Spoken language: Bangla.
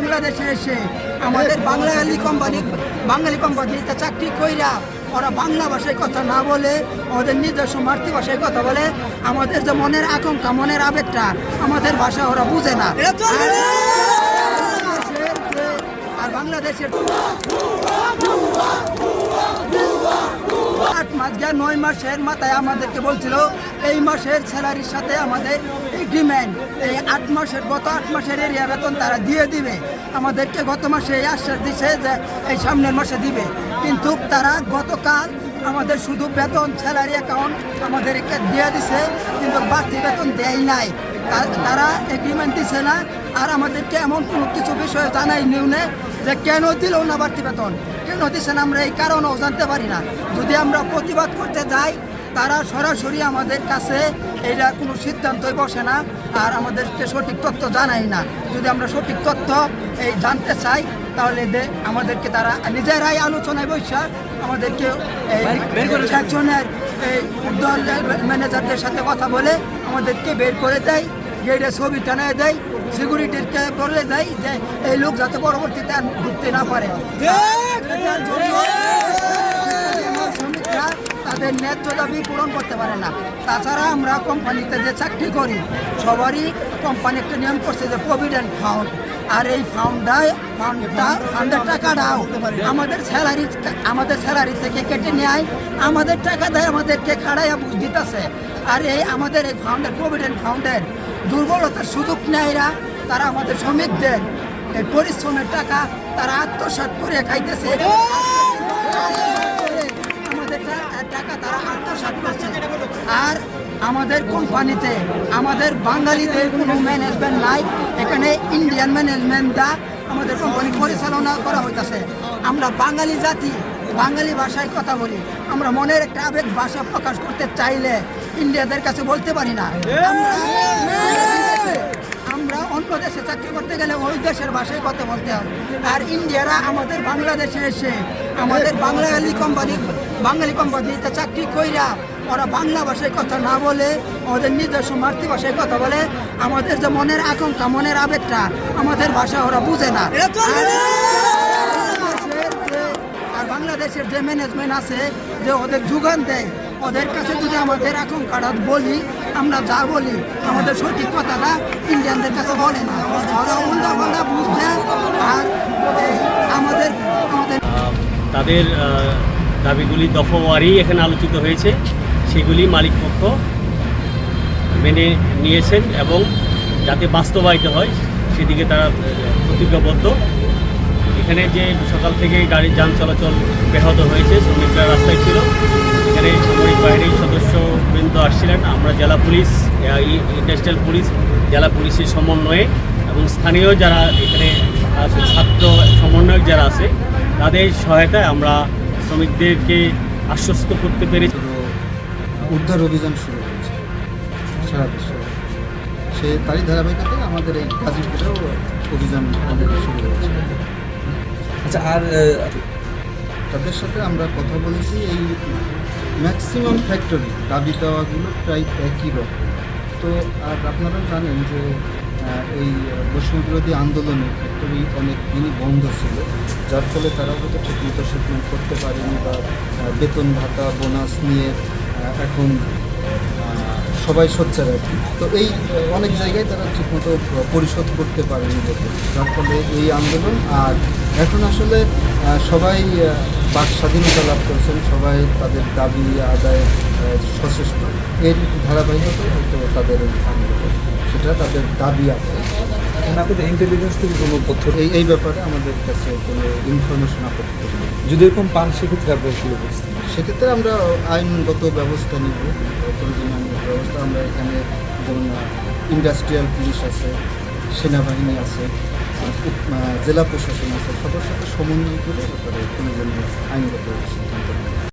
বাংলাদেশে এসে আমাদের বাঙালি কোম্পানি বাঙালি কোম্পানিতে চাকরি কইরা ওরা বাংলা ভাষায় কথা না বলে ওদের নিজস্ব মাতৃভাষায় কথা বলে আমাদের যে মনের আকাঙ্ক্ষা মনের আবেগটা আমাদের ভাষা ওরা বুঝে না! আর বাংলাদেশের যে- আর বাংলাদেশের আট মাস গিয়া নয় মাসের মাথায় আমাদেরকে বলছিল, এই মাসের স্যালারির সাথে আমাদের এগ্রিমেন্ট এই আট মাসের, গত আট মাসের এরিয়া বেতন তারা দিয়ে দিবে। আমাদেরকে গত মাসে এই আশ্বাস দিছে যে এই সামনের মাসে দিবে। কিন্তু তারা গতকাল আমাদের শুধু বেতন স্যালারি অ্যাকাউন্ট আমাদেরকে দিয়ে দিছে, কিন্তু বাড়তি বেতন দেয় নাই। তারা এগ্রিমেন্ট দিছে না। আর আমাদেরকে এমন কোনো কিছু বিষয়ে জানাই নিউনে যে কেন দিল না বাড়তি বেতন? কেন দিচ্ছেন আমরা এই কারণও জানতে পারি না। যদি আমরা প্রতিবাদ করতে যাই তারা সরাসরি আমাদের কাছে এটা কোনো সিদ্ধান্তই বসে না আর আমাদেরকে সঠিক তথ্য জানাই না। যদি আমরা সঠিক তথ্য এই জানতে চাই তাহলে দে আমাদেরকে তারা নিজেরাই আলোচনায় বৈশা আমাদেরকে এই সেকশনের এই উদ্যোগ ম্যানেজারদের সাথে কথা বলে আমাদেরকে বের করে দেয় গেটে ছবি টানায় দেয় সিকিউরিটিকে বলে দেয় যে এই লোক যাতে পরবর্তীতে ঢুকতে না পারে। জন্য শ্রমিকরা তাদের ন্যায্য দাবি পূরণ করতে পারে না। তাছাড়া আমরা কোম্পানিতে যে চাকরি করি সবারই কোম্পানি একটা নিয়ম করছে যে প্রভিডেন্ট ফান্ড আর এই ফান্ডায় ফান্ডটা ফান্ডের টাকাটাও আমাদের স্যালারি আমাদের স্যালারি থেকে কেটে নেয়। আমাদের টাকা দেয় আমাদেরকে খাড়াইয়া বুঝ দিতেছে। আর এই আমাদের এই ফান্ডের প্রভিডেন্ট ফাউন্ডের দুর্বলতার সুযোগ নেয়রা তারা আমাদের শ্রমিকদের এই পরিশ্রমের টাকা তারা আত্মসাৎ করে খাইতেছে। আমাদের টাকা তারা করছে। আর আমাদের কোম্পানিতে আমাদের বাঙালিদের কোনো ম্যানেজমেন্ট নাই। এখানে ইন্ডিয়ান ম্যানেজমেন্ট দা আমাদের কোম্পানি পরিচালনা করা হইতাছে। আমরা বাঙালি জাতি বাঙালি ভাষায় কথা বলি। আমরা মনের একটা আবেগ ভাষা প্রকাশ করতে চাইলে ইন্ডিয়াদের কাছে বলতে পারি না। আমরা অন্য দেশে চাকরি করতে গেলে ওই দেশের ভাষায় কথা বলতে হয়? আর ইন্ডিয়ারা আমাদের বাংলাদেশে এসে আমাদের বাঙালি কোম্পানি বাঙালি কোম্পানিতে চাকরি কইরা ওরা বাংলা ভাষায় কথা না বলে ওদের নিজস্ব মাতৃভাষায় কথা বলে আমাদের যে মনের আকাঙ্ক্ষা মনের আবেগটা আমাদের ভাষা ওরা বুঝে না। আর বাংলাদেশের যে- আর বাংলাদেশের যে ম্যানেজমেন্ট আছে যে ওদের যোগান দেয় ওদের কাছে যদি আমাদের এখন আকাঙ্ক্ষাটা বলি, আমরা যা বলি, আমাদের সঠিক কথাটা ইন্ডিয়ানদের কাছে বলে না। বুঝতে আর আমাদের আমাদের তাদের দাবিগুলি দফাওয়ারি এখানে আলোচিত হয়েছে। সেগুলি মালিকপক্ষ মেনে নিয়েছেন এবং যাতে বাস্তবায়িত হয়, সেদিকে তারা প্রতিজ্ঞাবদ্ধ। এখানে যে সকাল থেকে গাড়ির যান চলাচল ব্যাহত হয়েছে, শ্রমিকরা রাস্তায় ছিল। এখানে সামরিক বাহিনীর সদস্যবৃন্দ আসছিলেন। আমরা জেলা পুলিশ ইন্ডাস্ট্রিয়াল পুলিশ জেলা পুলিশের সমন্বয়ে এবং স্থানীয় যারা এখানে আছে, ছাত্র সমন্বয়ক যারা আছে তাদের সহায়তায় আমরা শ্রমিকদেরকে আশ্বস্ত করতে পেরেছি। উদ্ধার অভিযান শুরু হয়েছে। সারা দেশে সে তারই ধারাবাহিকতায় আমাদের এই গাজীপুরেও অভিযান already শুরু হয়েছে। আচ্ছা আর তাদের সাথে আমরা কথা বলেছি। এই ম্যাক্সিমাম ফ্যাক্টরি দাবি দেওয়াগুলো প্রায় একই রকম। তো, আর আপনারা জানেন যে এই বৈষম্য বিরোধী আন্দোলনে ফ্যাক্টরি অনেক দিনই বন্ধ ছিল, যার ফলে তারা হয়তো ঠিকমতো শিপমেন্ট করতে পারেনি বা বেতন ভাতা বোনাস নিয়ে এখন সবাই সোচ্চার আর কি। তো এই অনেক জায়গায় তারা ঠিকমতো পরিশোধ করতে পারেনি যার ফলে এই আন্দোলন, আর এখন আসলে সবাই বাক স্বাধীনতা লাভ করেছেন সবাই তাদের দাবি আদায় সচেষ্ট। এর ধারাবাহিকতায় হয়তো তাদের আন্দোলন। সেটা তাদের দাবি আদায়। আপনাদের ইন্টেলিজেন্স থেকে কোনো তথ্য এই এই ব্যাপারে আমাদের কাছে কোনো ইনফরমেশন আপাতত যদি এরকম পান সেক্ষেত্রে আপনার কি অবস্থা সেক্ষেত্রে আমরা আইনগত ব্যবস্থা নিব। ব্যবস্থা আমরা এখানে যেমন ইন্ডাস্ট্রিয়াল পুলিশ আছে সেনাবাহিনী আছে জেলা প্রশাসন আছে। সবার সাথে সমন্বয় করে ব্যাপারে প্রয়োজনীয় আইনগত সিদ্ধান্ত নেব